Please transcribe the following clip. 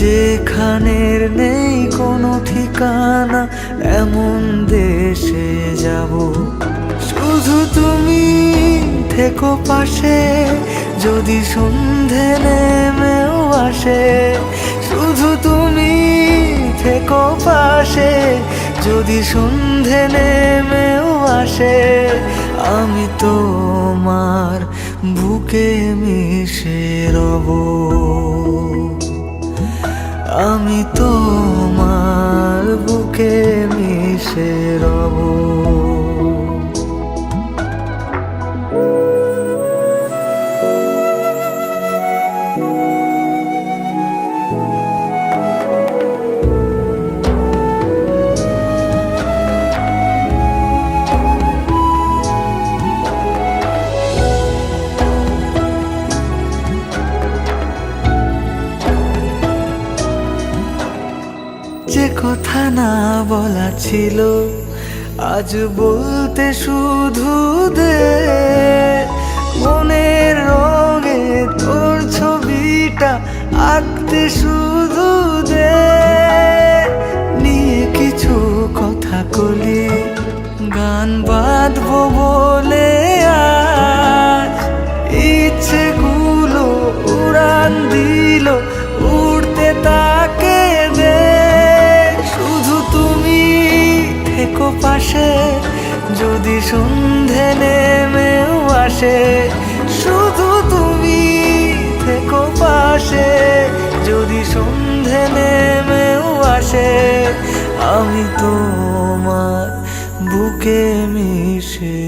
যেখানের নেই কোনো ঠিকানা, এমন দেশে যাব। শুধু তুমি থেকো পাশে, যদি সন্ধে নেমেও আসে। শুধু তুমি থেকো পাশে, যদি সন্ধে নেমেও আসে। আমি তোমার বুকে মিশে রব। আমি তোমার বুকে মিশে রব। যে কথা না বলা ছিল, আজ বলতে শুধু দে। মনের রঙে তোর ছবিটা আঁকতে শুধু দে। নিয়ে কিছু কথা কলি, গান বাঁধবো বলে আজ। ইচ্ছেগুলো উড়ান দিল উড়তে পাশে যদি সন্ধে নেমেও আসে, শুধু তুমি থেকো পাশে, যদি সন্ধে নেমেও আসে, আমি তোমার বুকে মিশে